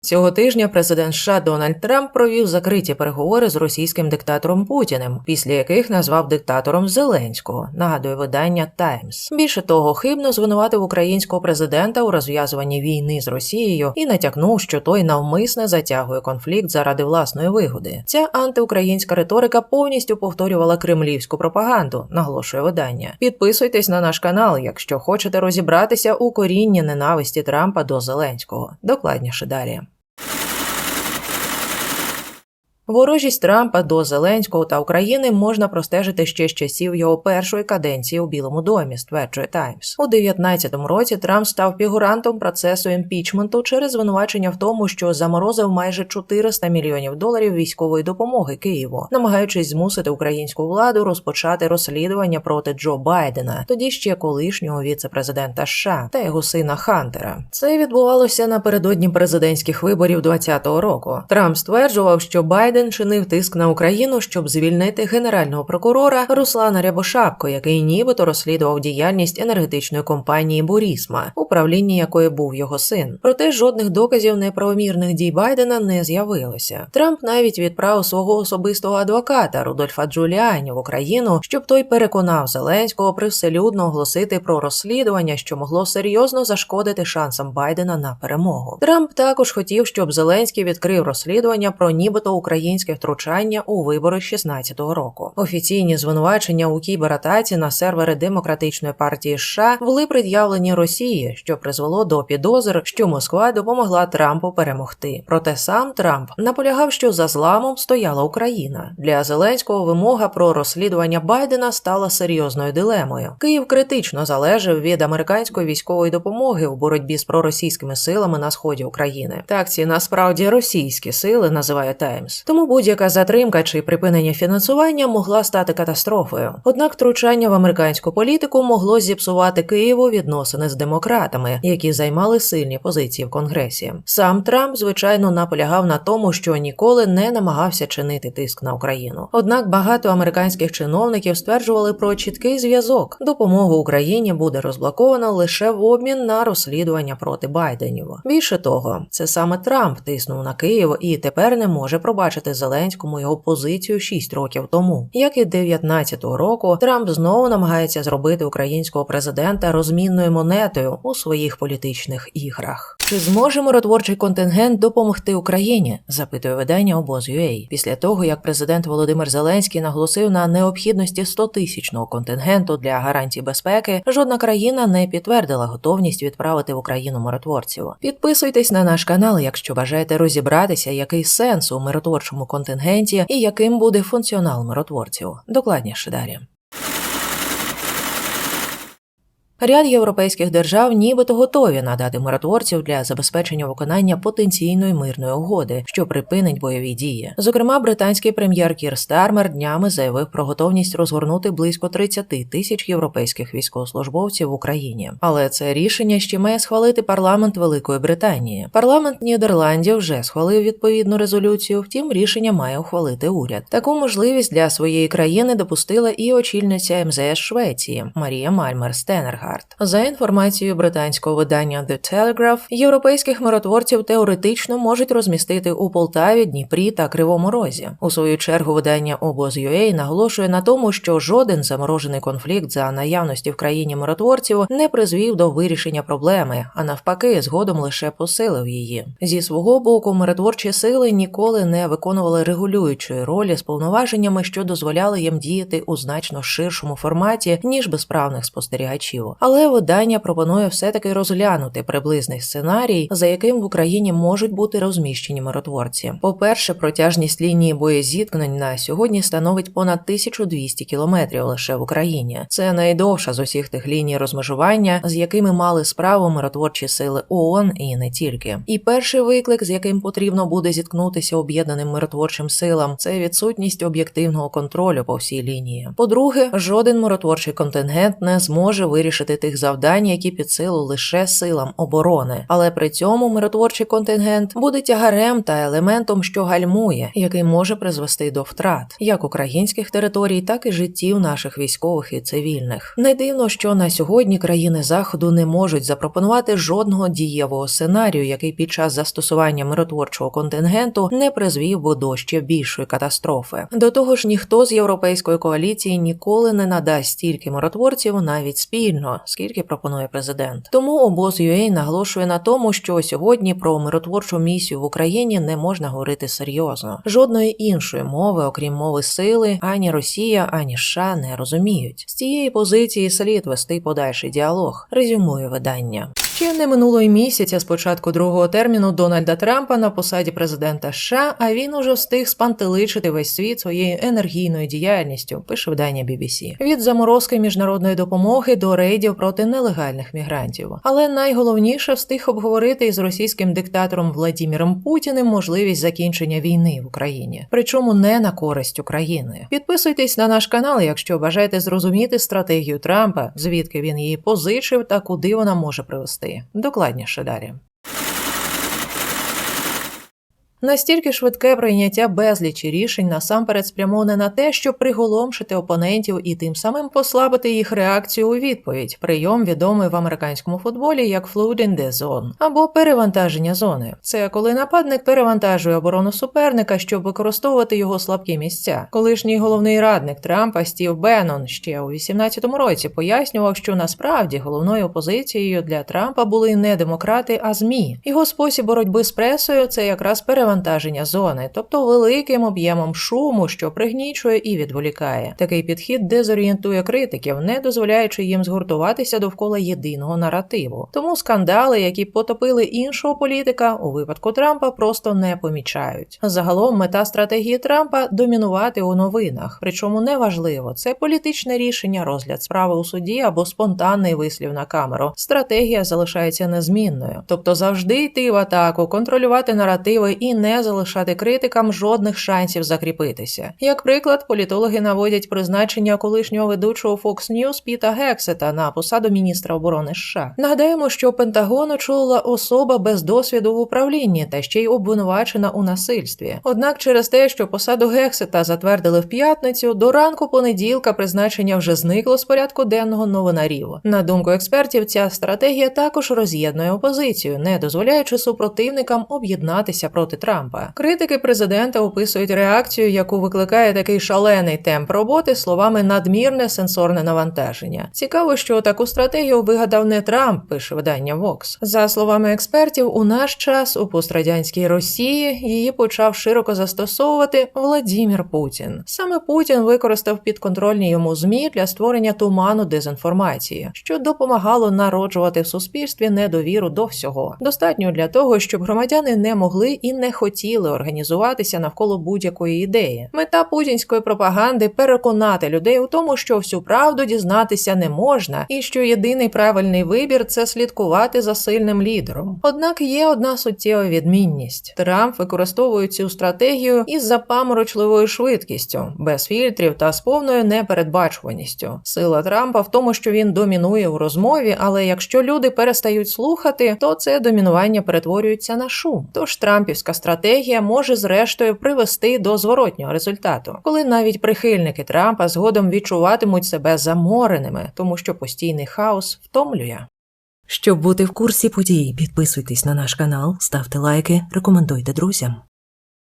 Цього тижня президент США Дональд Трамп провів закриті переговори з російським диктатором Путіним, після яких назвав диктатором Зеленського. Нагадує видання Таймс. Більше того, хибно звинуватив українського президента у розв'язуванні війни з Росією і натякнув, що той навмисне затягує конфлікт заради власної вигоди. Ця антиукраїнська риторика повністю повторювала кремлівську пропаганду, наголошує видання. Підписуйтесь на наш канал, якщо хочете розібратися у корінні ненависті Трампа до Зеленського. Докладніше далі. Ворожість Трампа до Зеленського та України можна простежити ще з часів його першої каденції у Білому домі, стверджує Таймс. У 19-му році Трамп став фігурантом процесу імпічменту через звинувачення в тому, що заморозив майже 400 мільйонів доларів військової допомоги Києву, намагаючись змусити українську владу розпочати розслідування проти Джо Байдена, тоді ще колишнього віце-президента США та його сина Хантера. Це відбувалося напередодні президентських виборів 20-го року. Трамп стверджував, що Байден Байден чинив тиск на Україну, щоб звільнити генерального прокурора Руслана Рябошапко, який нібито розслідував діяльність енергетичної компанії Бурісма, управлінні якої був його син. Проте жодних доказів неправомірних дій Байдена не з'явилося. Трамп навіть відправив свого особистого адвоката Рудольфа Джуліані в Україну, щоб той переконав Зеленського привселюдно оголосити про розслідування, що могло серйозно зашкодити шансам Байдена на перемогу. Трамп також хотів, щоб Зеленський відкрив розслідування про нібито Україну українське втручання у вибори 16-го року. Офіційні звинувачення у кібератаці на сервери демократичної партії США були пред'явлені Росії, що призвело до підозр, що Москва допомогла Трампу перемогти. Проте сам Трамп наполягав, що за зламом стояла Україна. Для Зеленського вимога про розслідування Байдена стала серйозною дилемою. Київ критично залежав від американської військової допомоги у боротьбі з проросійськими силами на сході України. Так ці насправді російські сили називає Таймс. Тому тому будь-яка затримка чи припинення фінансування могла стати катастрофою. Однак втручання в американську політику могло зіпсувати Києву відносини з демократами, які займали сильні позиції в Конгресі. Сам Трамп, звичайно, наполягав на тому, що ніколи не намагався чинити тиск на Україну. Однак багато американських чиновників стверджували про чіткий зв'язок. Допомогу Україні буде розблоковано лише в обмін на розслідування проти Байденів. Більше того, це саме Трамп тиснув на Київ і тепер не може пробачити пояснити Зеленському його позицію 6 років тому. Як і 19-го року, Трамп знову намагається зробити українського президента розмінною монетою у своїх політичних іграх. Чи зможе миротворчий контингент допомогти Україні? запитує видання обоз.ua. після того, як президент Володимир Зеленський наголосив на необхідності 100-тисячного контингенту для гарантій безпеки, жодна країна не підтвердила готовність відправити в Україну миротворців. Підписуйтесь на наш канал, якщо бажаєте розібратися, який сенс у миротворчому контингенті і яким буде функціонал миротворців. Докладніше далі. Ряд європейських держав нібито готові надати миротворців для забезпечення виконання потенційної мирної угоди, що припинить бойові дії. Зокрема, британський прем'єр Кір Стармер днями заявив про готовність розгорнути близько 30 тисяч європейських військовослужбовців в Україні. Але це рішення ще має схвалити парламент Великої Британії. Парламент Нідерландів вже схвалив відповідну резолюцію. Втім, рішення має ухвалити уряд. Таку можливість для своєї країни допустила і очільниця МЗС Швеції Марія Мальмер Стенерга. Гард. За інформацією британського видання The Telegraph, європейських миротворців теоретично можуть розмістити у Полтаві, Дніпрі та Кривому Розі. У свою чергу видання Обоз.UA наголошує на тому, що жоден заморожений конфлікт за наявності в країні миротворців не призвів до вирішення проблеми, а навпаки, згодом лише посилив її. Зі свого боку, миротворчі сили ніколи не виконували регулюючої ролі з повноваженнями, що дозволяли їм діяти у значно ширшому форматі ніж безправних спостерігачів але видання пропонує все-таки розглянути приблизний сценарій, за яким в Україні можуть бути розміщені миротворці. По-перше, протяжність лінії боєзіткнень на сьогодні становить понад 1200 кілометрів лише в Україні. Це найдовша з усіх тих ліній розмежування, з якими мали справу миротворчі сили ООН і не тільки. І перший виклик, з яким потрібно буде зіткнутися об'єднаним миротворчим силам, це відсутність об'єктивного контролю по всій лінії. По-друге, жоден миротворчий контингент не зможе вирішити вирішити тих завдань, які під силу лише силам оборони, але при цьому миротворчий контингент буде тягарем та елементом, що гальмує, який може призвести до втрат як українських територій, так і життів наших військових і цивільних. Не дивно, що на сьогодні країни заходу не можуть запропонувати жодного дієвого сценарію, який під час застосування миротворчого контингенту не призвів би до ще більшої катастрофи. До того ж, ніхто з європейської коаліції ніколи не надасть стільки миротворців навіть спільно, скільки пропонує президент. Тому обоз UA наголошує на тому, що сьогодні про миротворчу місію в Україні не можна говорити серйозно. Жодної іншої мови, окрім мови сили, ані Росія, ані США не розуміють. З цієї позиції слід вести подальший діалог. Резюмує видання. Ще не минуло й місяця з початку другого терміну Дональда Трампа на посаді президента США, а він уже встиг спантеличити весь світ своєю енергійною діяльністю, пише видання BBC. Від заморозки міжнародної допомоги до рейдів проти нелегальних мігрантів. Але найголовніше встиг обговорити із російським диктатором Владіміром Путіним можливість закінчення війни в Україні, причому не на користь України. Підписуйтесь на наш канал, якщо бажаєте зрозуміти стратегію Трампа, звідки він її позичив та куди вона може привести. Докладніше далі. Настільки швидке прийняття безлічі рішень насамперед спрямоване на те, щоб приголомшити опонентів і тим самим послабити їх реакцію у відповідь. Прийом відомий в американському футболі як flood in the zone або перевантаження зони. Це коли нападник перевантажує оборону суперника, щоб використовувати його слабкі місця. Колишній головний радник Трампа Стів Беннон ще у 18-му році пояснював, що насправді головною опозицією для Трампа були не демократи, а змі. Його спосіб боротьби з пресою це якраз перевантаження перевантаження зони, тобто великим об'ємом шуму, що пригнічує і відволікає. Такий підхід дезорієнтує критиків, не дозволяючи їм згуртуватися довкола єдиного наративу. Тому скандали, які потопили іншого політика, у випадку Трампа просто не помічають. Загалом мета стратегії Трампа домінувати у новинах. Причому неважливо, це політичне рішення, розгляд справи у суді або спонтанний вислів на камеру. Стратегія залишається незмінною, тобто завжди йти в атаку, контролювати наративи і не залишати критикам жодних шансів закріпитися. Як приклад, політологи наводять призначення колишнього ведучого Fox News Піта Гексета на посаду міністра оборони США. Нагадаємо, що Пентагон очолила особа без досвіду в управлінні та ще й обвинувачена у насильстві. Однак, через те, що посаду Гексета затвердили в п'ятницю, до ранку понеділка призначення вже зникло з порядку денного новинарів. На думку експертів, ця стратегія також роз'єднує опозицію, не дозволяючи супротивникам об'єднатися проти Трампа. Критики президента описують реакцію, яку викликає такий шалений темп роботи словами надмірне сенсорне навантаження. Цікаво, що таку стратегію вигадав не Трамп, пише видання Vox. За словами експертів, у наш час у пострадянській Росії її почав широко застосовувати Владімір Путін. Саме Путін використав підконтрольні йому змі для створення туману дезінформації, що допомагало народжувати в суспільстві недовіру до всього. Достатньо для того, щоб громадяни не могли і не хотіли організуватися навколо будь-якої ідеї. Мета путінської пропаганди переконати людей у тому, що всю правду дізнатися не можна, і що єдиний правильний вибір це слідкувати за сильним лідером. Однак є одна суттєва відмінність: Трамп використовує цю стратегію із запаморочливою швидкістю, без фільтрів та з повною непередбачуваністю. Сила Трампа в тому, що він домінує у розмові, але якщо люди перестають слухати, то це домінування перетворюється на шум. Тож Трампівська стратегія може зрештою привести до зворотнього результату, коли навіть прихильники Трампа згодом відчуватимуть себе замореними, тому що постійний хаос втомлює. Щоб бути в курсі подій, підписуйтесь на наш канал, ставте лайки, рекомендуйте друзям.